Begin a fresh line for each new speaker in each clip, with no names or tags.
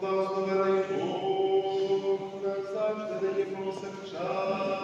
Благословений Бог, завжди нині повсякчас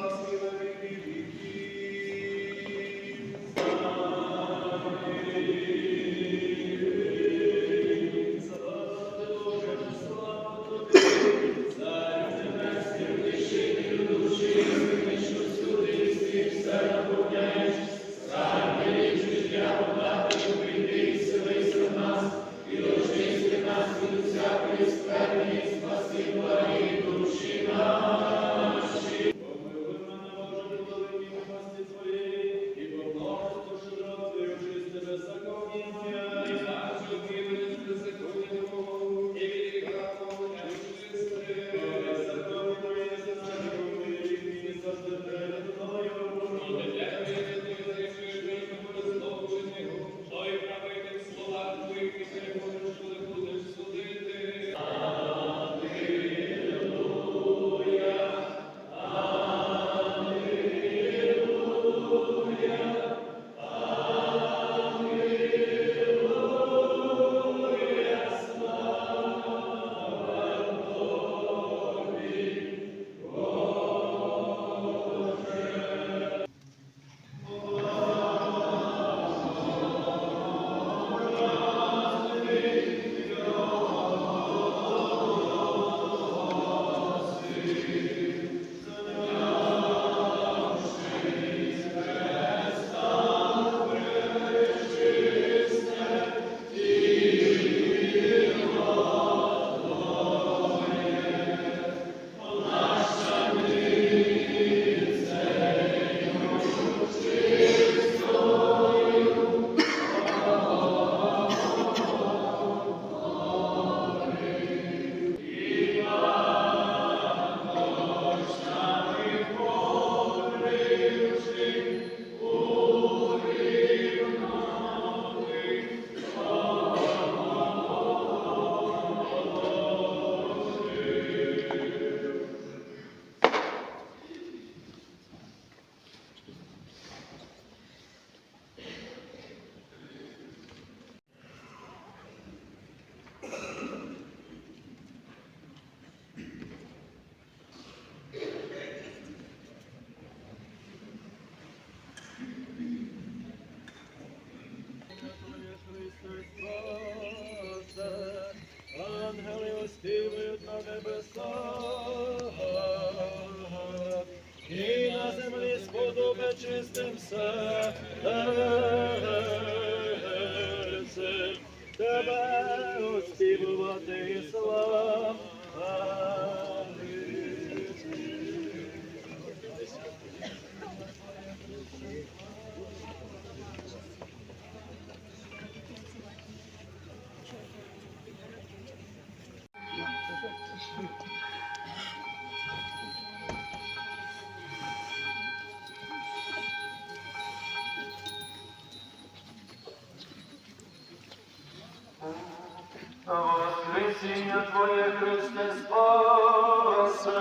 Воскресіння Твоє Христе спасе,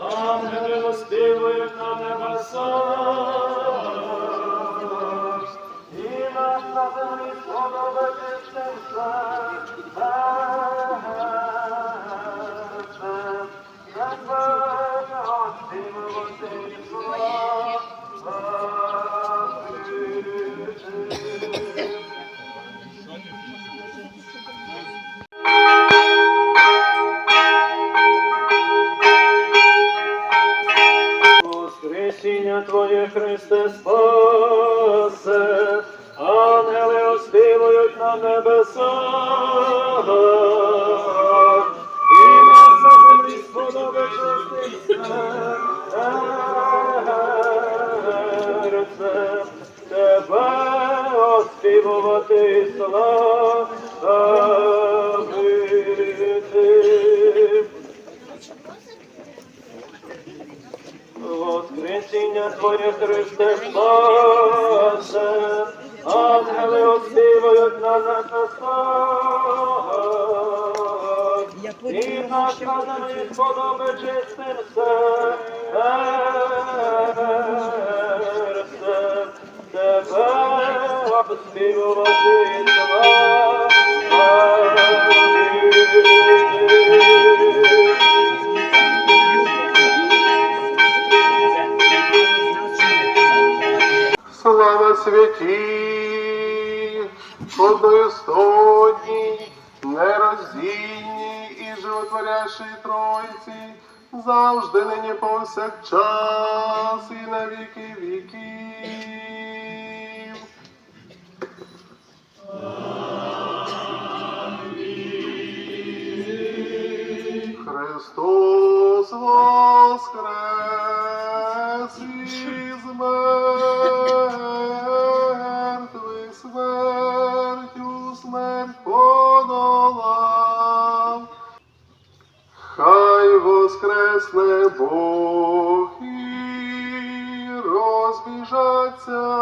ангели оспівують на небесах, і нам на землі сподоби чистим Тебе оспівувати славити. Воскресіння Твоє Христе спасе, ангели оспівують на небесах, і наш на землі сподоби чистим Слава
святі, одноістотній, нероздільній і животворящій Тройці, завжди нині повсякчас і на віки віки. Христос воскрес із мертвих, смертю смерть подолав. Хай воскресне Бог і розбіжаться.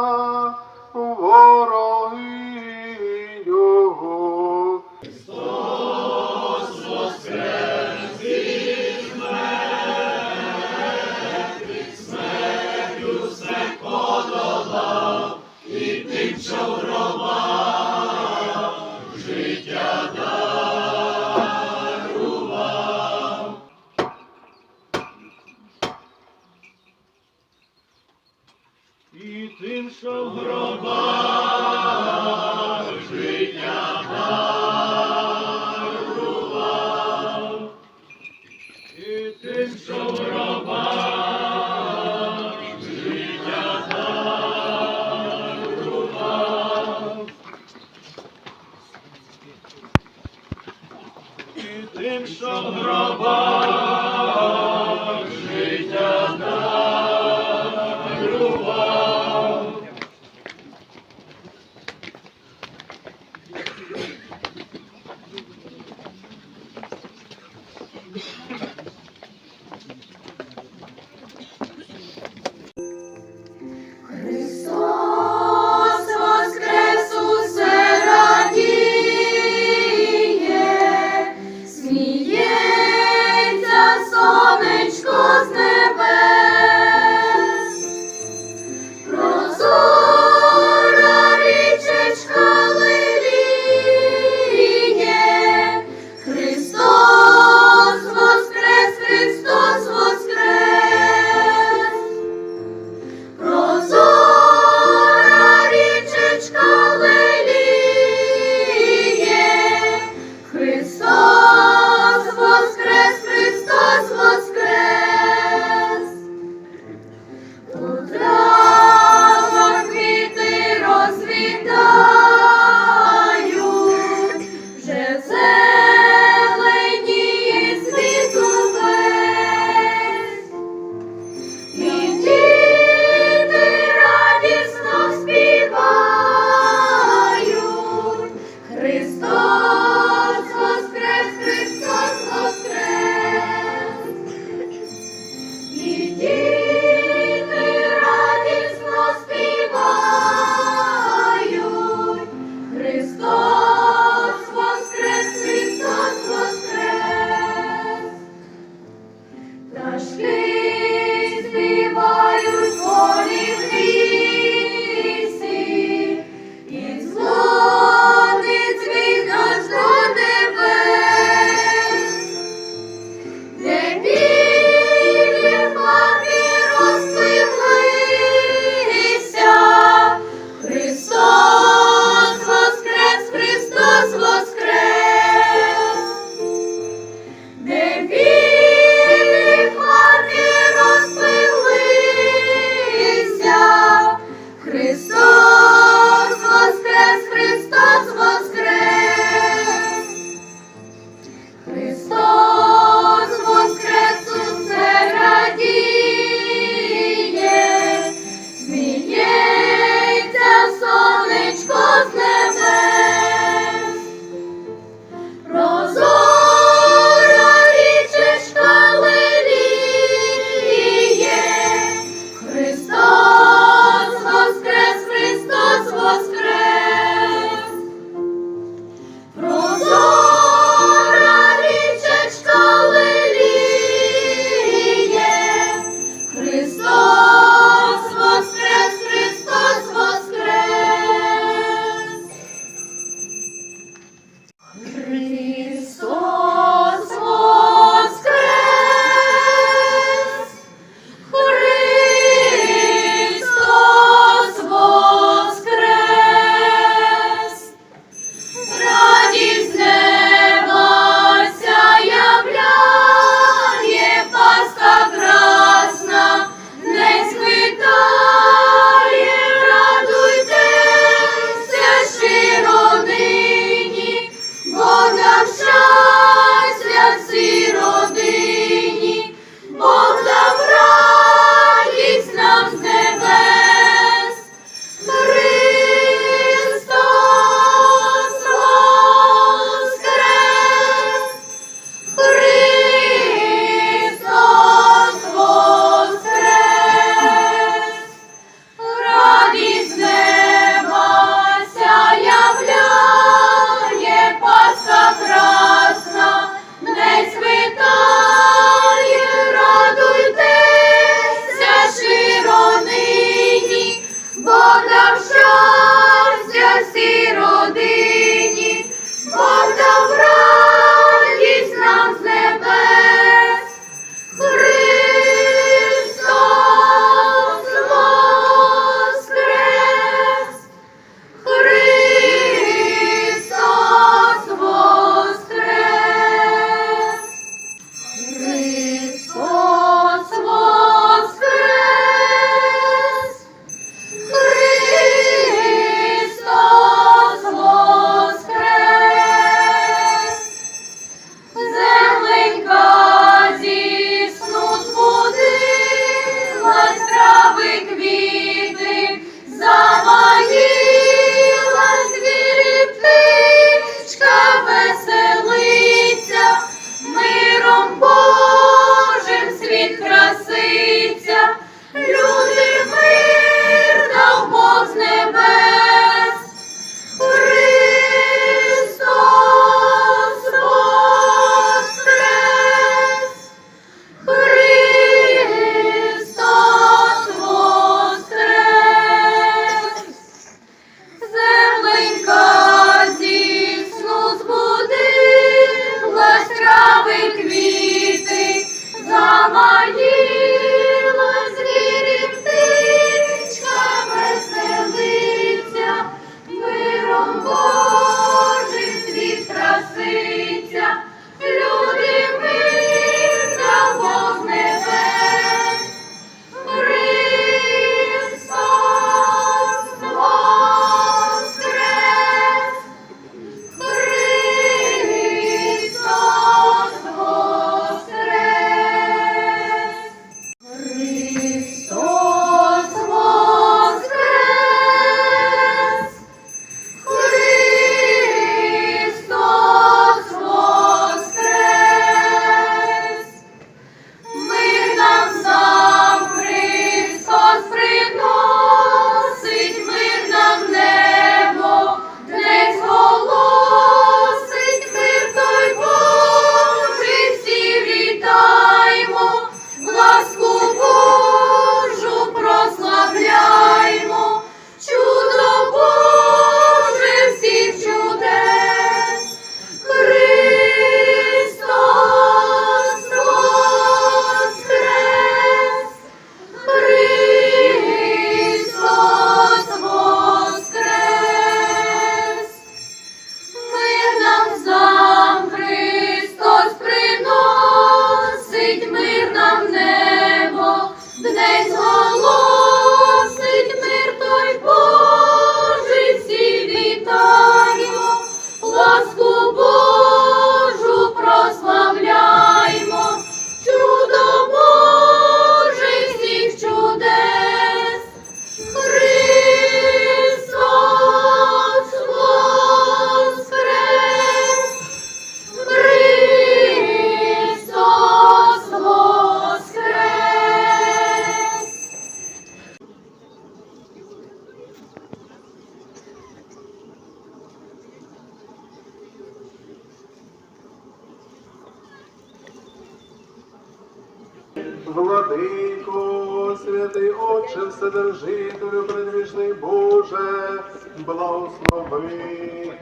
Владико, святий Отче, Вседержителю, предвічний Боже, благослови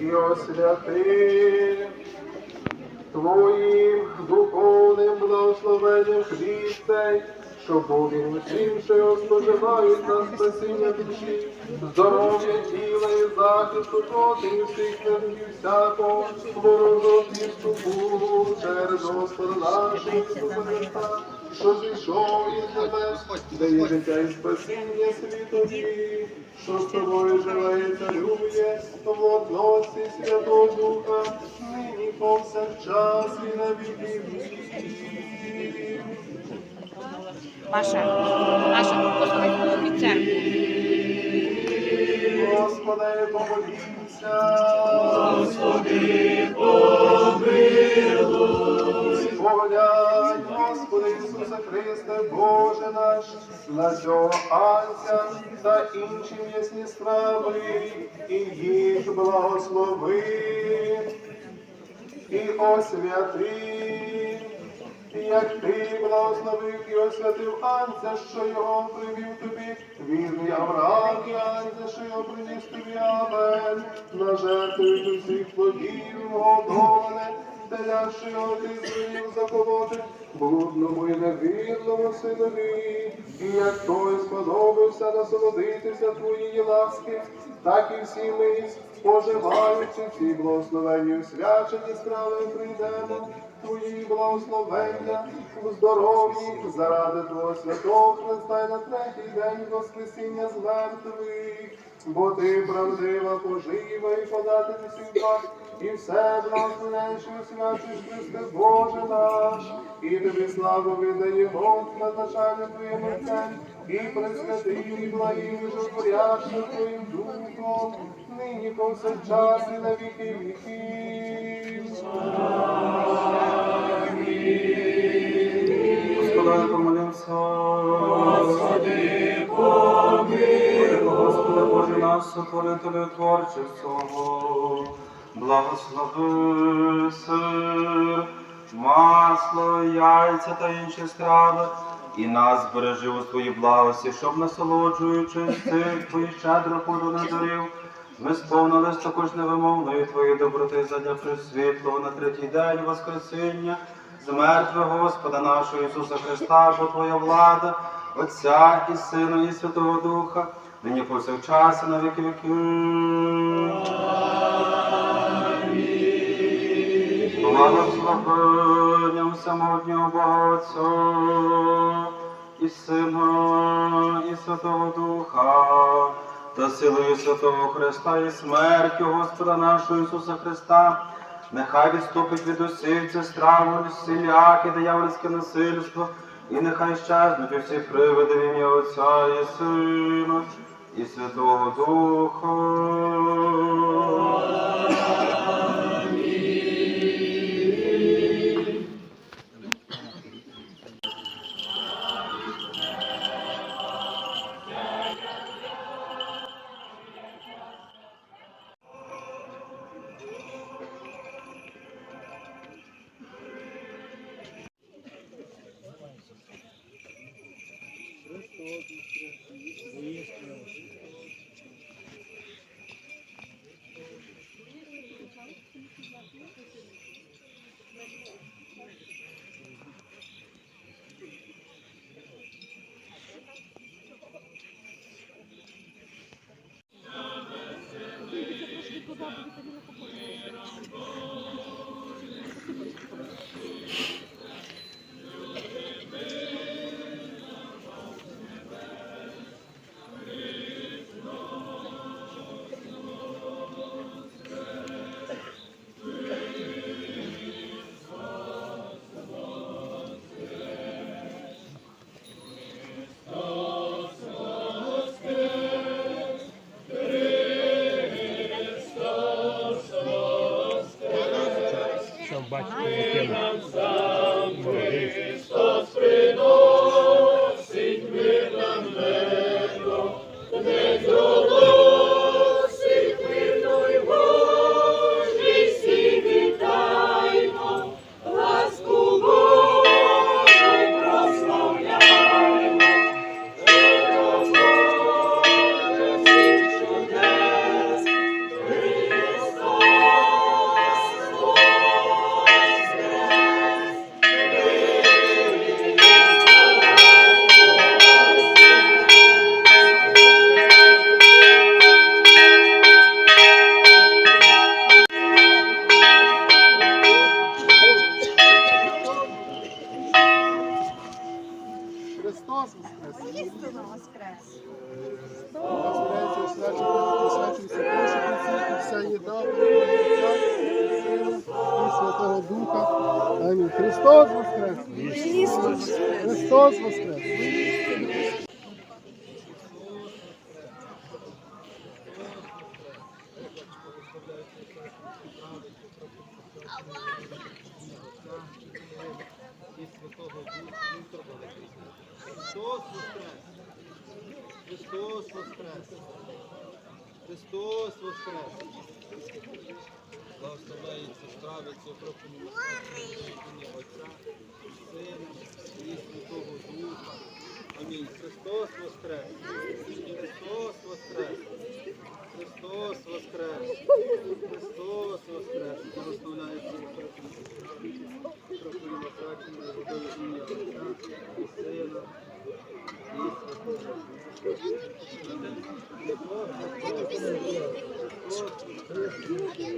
і освяти. Твоїм духовним благословенням цей, щоб був він усім, що його споживають на спасіння душі, здоров'я тіла і захисту проти всіх всякого ворожого підступу через Господа Христа, що зійшов із небес, дає життя і спасіння світові, що з тобою живе і царює в одності Святого Духа, нині повсякчас і на віки.
Маша, Маша, послухай під церкву.
Господи, помолімся. Господи, Поглянь, Господи Ісусе Христе, Боже наш, на цього анця та інші м'ясні страви, і їх благослови, і освяти. Як ти благословив і освятив Анця, що його привів тобі, він і Авраам і Анця, що його приніс тобі Авель, на жертву від усіх плодів годоване, теля, що його ти заколоти, блудному і невірному синові, і як той сподобався насолодитися твоєї ласки, так і всі ми, споживаючи ці благословенні свячені страви, прийдемо. Твої благословення у здоров'ї заради Твого святого Христа й на третій день Воскресіння з мертвих, бо ти правдива пожива і подати всіх вас, і все благословенше свячиш Христе Боже наш, і тобі славу віддаємо назначання Твоєму Отцем, і пресвятим, і благим, і животворящим Твоїм Духом, нині повсякчас і на віки віків.
Господи, помолимся. Господи, помилуй. Господи, Боже наш, сотворителю творчих всього. Благослови сир, масло, яйця та інші страви. І нас збережи у своїй благості, щоб насолоджуючись цих твоїх щедро поданих дарів, ми сповнились також невимовної твоєї доброти задля присвітлого на третій день Воскресіння з мертвого Господа нашого Ісуса Христа, бо Твоя влада, Отця і Сина, і Святого Духа, нині повсякчас і на віки віків. Благословенням самотнього Бога Отця і Сина, і Святого Духа, та силою Святого Христа і смертю Господа нашого Ісуса Христа, нехай відступить від усіх це страву, всіляке диявольське насильство, і нехай щезнуть усі привиди в ім'я Отця і Сина, і Святого Духа.
Христос воскрес! Христос воскрес! Христос воскрес!
Христос воскрес! Христос воскрес! Благословляється страви цього проповіді ім'я Отця, Сина і Святого Духа. Амінь. Христос воскрес! Христос воскрес! Христос воскрес! Христос воскрес! Благословляється проповіді Отця, водою ім'я Отця і Сина і Святого Духа. Пан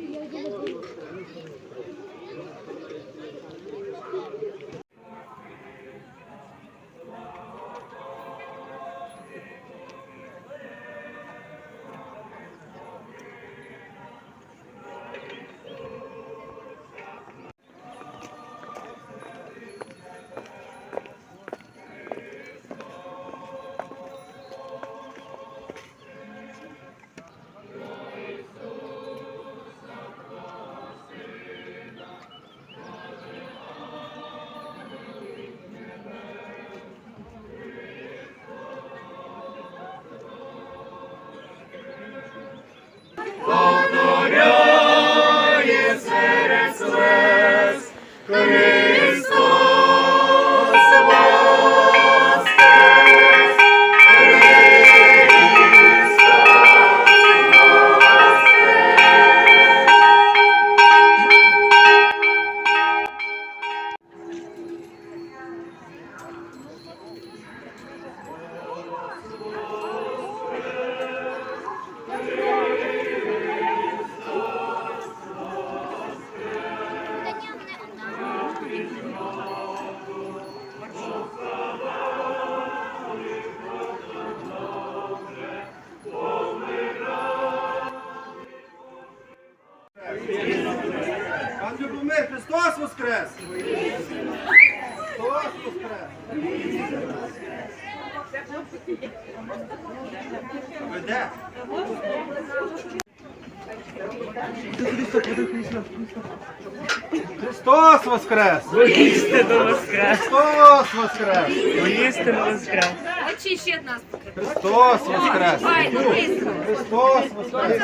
воскрес! Христос воскрес! Ви де? Христос воскрес!
Воістину воскрес!
Христос воскрес!
Воістину воскрес!
Очі ще нас.
Христос воскрес!
Файно, близько.
Христос воскрес!